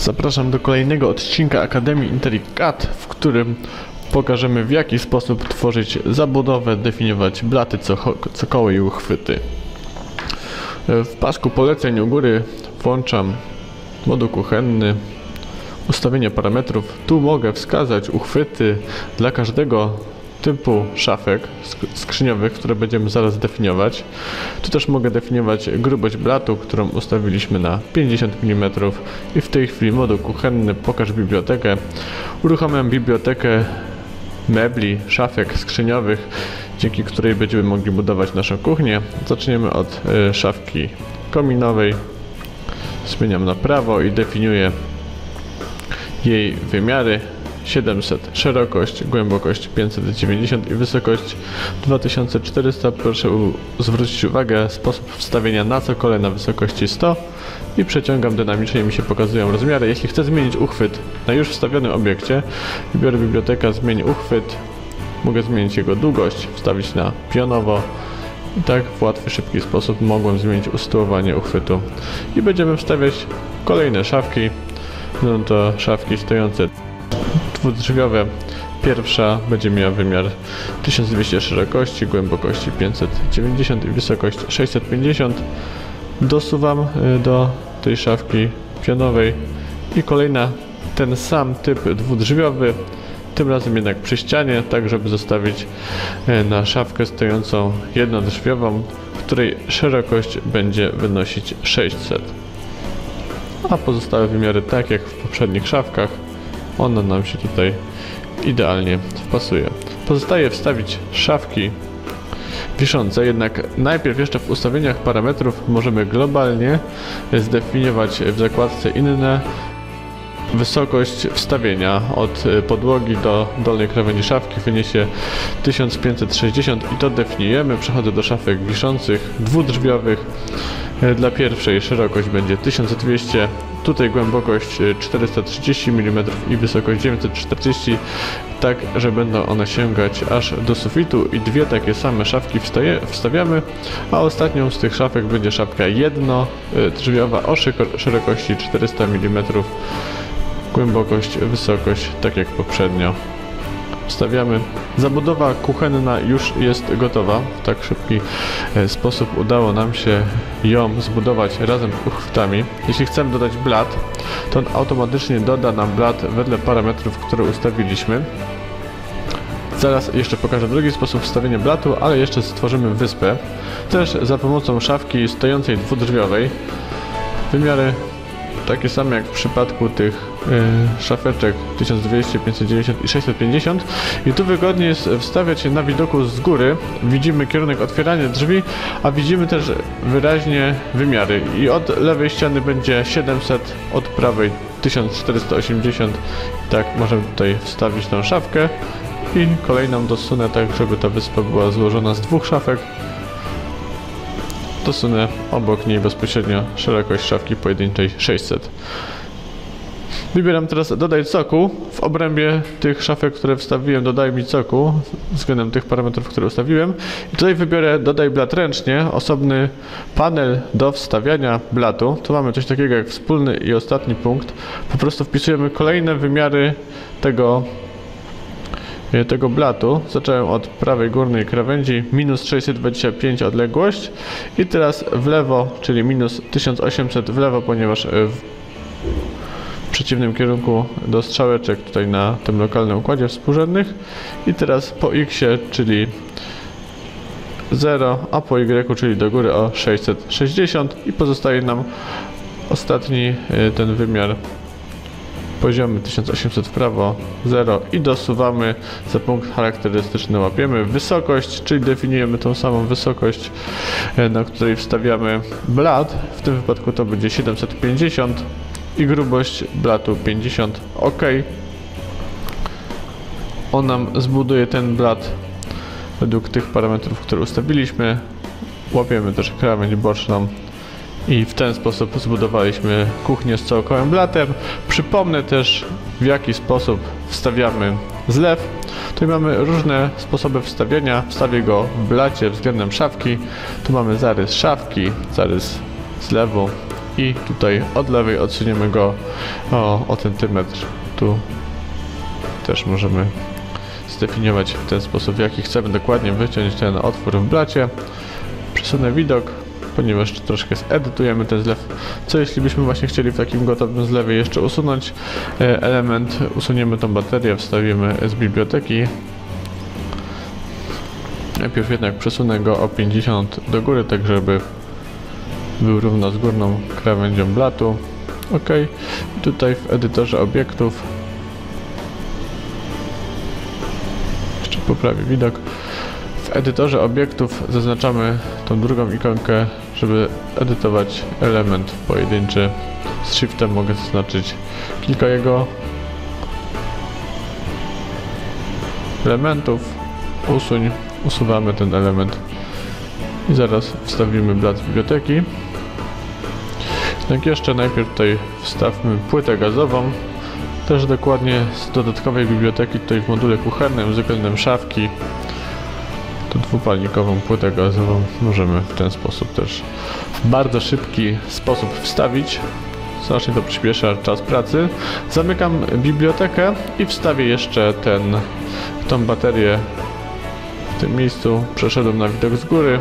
Zapraszam do kolejnego odcinka Akademii IntelliCAD, w którym pokażemy w jaki sposób tworzyć zabudowę, definiować blaty, cocho- cokoły i uchwyty. W pasku poleceń u góry włączam moduł kuchenny, ustawienie parametrów. Tu mogę wskazać uchwyty dla każdego typu szafek sk- skrzyniowych, które będziemy zaraz definiować. Tu też mogę definiować grubość blatu, którą ustawiliśmy na 50 mm i w tej chwili moduł kuchenny pokaż bibliotekę. Uruchamiam bibliotekę mebli, szafek skrzyniowych, dzięki której będziemy mogli budować naszą kuchnię. Zaczniemy od y, szafki kominowej. Zmieniam na prawo i definiuję jej wymiary 700 szerokość, głębokość 590 i wysokość 2400. Proszę zwrócić uwagę sposób wstawienia na cokole na wysokości 100 i przeciągam dynamicznie mi się pokazują rozmiary. Jeśli chcę zmienić uchwyt na już wstawionym obiekcie, wybiorę biblioteka, zmień uchwyt, mogę zmienić jego długość, wstawić na pionowo i tak w łatwy, szybki sposób mogłem zmienić usytuowanie uchwytu. I będziemy wstawiać kolejne szafki. Będą to szafki stojące dwudrzwiowe. Pierwsza będzie miała wymiar 1200 szerokości, głębokości 590 i wysokość 650. Dosuwam y, do tej szafki pionowej i kolejna ten sam typ dwudrzwiowy, tym razem jednak przy ścianie, tak żeby zostawić y, na szafkę stojącą jednodrzwiową, której szerokość będzie wynosić 600 a pozostałe wymiary tak jak w poprzednich szafkach. Ona nam się tutaj idealnie wpasuje. Pozostaje wstawić szafki wiszące, jednak najpierw jeszcze w ustawieniach parametrów możemy globalnie zdefiniować w zakładce inne Wysokość wstawienia od podłogi do dolnej krawędzi szafki wyniesie 1560 i to definiujemy. Przechodzę do szafek wiszących, dwudrzwiowych. Y, Dla pierwszej szerokość będzie 1200, tutaj głębokość y, 430 mm i wysokość 940, tak że będą one sięgać aż do sufitu i dwie takie same szafki wstaje, wstawiamy, a ostatnią z tych szafek będzie szafka jednodrzwiowa o szyko- szerokości 400 mm głębokość, wysokość, tak jak poprzednio. Wstawiamy. Zabudowa kuchenna już jest gotowa. W tak szybki e, sposób udało nam się ją zbudować razem z uchwytami. Jeśli chcemy dodać blat, to on automatycznie doda nam blat wedle parametrów, które ustawiliśmy. Zaraz jeszcze pokażę drugi sposób wstawienia blatu, ale jeszcze stworzymy wyspę. Też za pomocą szafki stojącej dwudrzwiowej. Wymiary takie same jak w przypadku tych y, szafeczek 1200, 590 i 650 i tu wygodnie jest wstawiać je na widoku z góry. Widzimy kierunek otwierania drzwi a widzimy też wyraźnie wymiary. I od lewej ściany będzie 700 od prawej 1480 tak możemy tutaj wstawić tą szafkę i kolejną dosunę tak żeby ta wyspa była złożona z dwóch szafek dosunę obok niej bezpośrednio szerokość szafki pojedynczej 600. Wybieram teraz dodaj cokół. W obrębie tych szafek, które wstawiłem, dodaj mi cokół względem tych parametrów, które ustawiłem. I tutaj wybiorę dodaj blat ręcznie, osobny panel do wstawiania blatu. Tu mamy coś takiego jak wspólny i ostatni punkt. Po prostu wpisujemy kolejne wymiary tego tego blatu. Zacząłem od prawej górnej krawędzi, minus 625 odległość i teraz w lewo, czyli minus 1800 w lewo, ponieważ e, w przeciwnym kierunku do strzałeczek tutaj na tym lokalnym układzie współrzędnych i teraz po x, czyli 0, a po y, czyli do góry o 660 i pozostaje nam ostatni e, ten wymiar poziomy 1800 w prawo 0 i dosuwamy za punkt charakterystyczny łapiemy wysokość, czyli definiujemy tą samą wysokość, e, na której wstawiamy blat. W tym wypadku to będzie 750 i grubość blatu 50 ok. On nam zbuduje ten blat według tych parametrów, które ustawiliśmy. Łapiemy też krawędź boczną i w ten sposób zbudowaliśmy kuchnię z całokołym blatem. Przypomnę też w jaki sposób wstawiamy zlew. Tutaj mamy różne sposoby wstawiania. Wstawię go w blacie względem szafki. Tu mamy zarys szafki, zarys zlewu i tutaj od lewej odsuniemy go o, o centymetr. Tu też możemy zdefiniować w ten sposób, w jaki chcemy dokładnie wyciąć ten otwór w blacie. Przesunę widok, ponieważ troszkę zedytujemy ten zlew. Co jeśli byśmy właśnie chcieli w takim gotowym zlewie jeszcze usunąć e, element, usuniemy tą baterię, wstawimy z biblioteki. Najpierw jednak przesunę go o 50 do góry, tak żeby był równo z górną krawędzią blatu. OK. Tutaj w edytorze obiektów jeszcze poprawię widok. W edytorze obiektów zaznaczamy tą drugą ikonkę, żeby edytować element pojedynczy. Z shiftem mogę zaznaczyć kilka jego elementów. Usuń, usuwamy ten element i zaraz wstawimy blat biblioteki. Jak jeszcze najpierw tutaj wstawmy płytę gazową, też dokładnie z dodatkowej biblioteki tutaj w module kuchennym względem szafki tą dwupalnikową płytę gazową możemy w ten sposób też w bardzo szybki sposób wstawić. Znacznie to przyspiesza czas pracy. Zamykam bibliotekę i wstawię jeszcze ten, tą baterię w tym miejscu. Przeszedłem na widok z góry.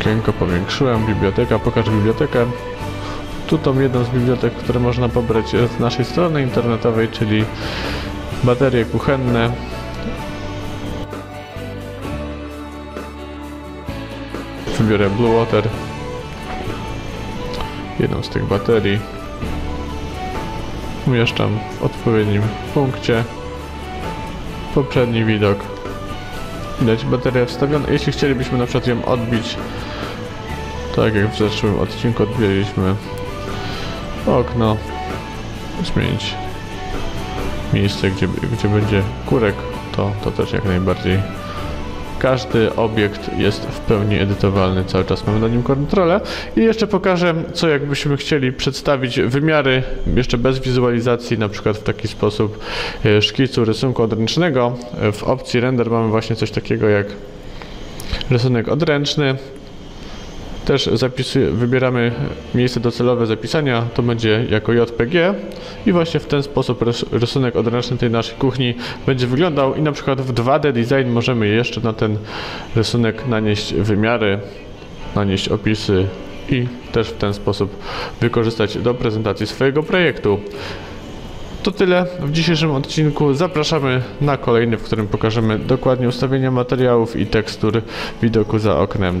Okienko powiększyłem, biblioteka, pokaż bibliotekę. Tu tą jedną z bibliotek, które można pobrać z naszej strony internetowej, czyli baterie kuchenne. Wybiorę Blue Water. Jedną z tych baterii. Umieszczam w odpowiednim punkcie. Poprzedni widok. Widać bateria wstawiona. Jeśli chcielibyśmy na przykład ją odbić, tak jak w zeszłym odcinku odbieraliśmy okno, zmienić miejsce, gdzie, gdzie będzie kurek, to, to też jak najbardziej każdy obiekt jest w pełni edytowalny, cały czas mamy na nim kontrolę. I jeszcze pokażę, co jakbyśmy chcieli przedstawić wymiary, jeszcze bez wizualizacji, na przykład w taki sposób e, szkicu rysunku odręcznego. E, W opcji render mamy właśnie coś takiego jak rysunek odręczny. Też zapisuj, wybieramy miejsce docelowe zapisania, to będzie jako JPG i właśnie w ten sposób rys- rysunek odręczny tej naszej kuchni będzie wyglądał i na przykład w 2D Design możemy jeszcze na ten rysunek nanieść wymiary, nanieść opisy i też w ten sposób wykorzystać do prezentacji swojego projektu. To tyle w dzisiejszym odcinku. Zapraszamy na kolejny, w którym pokażemy dokładnie ustawienia materiałów i tekstur widoku za oknem.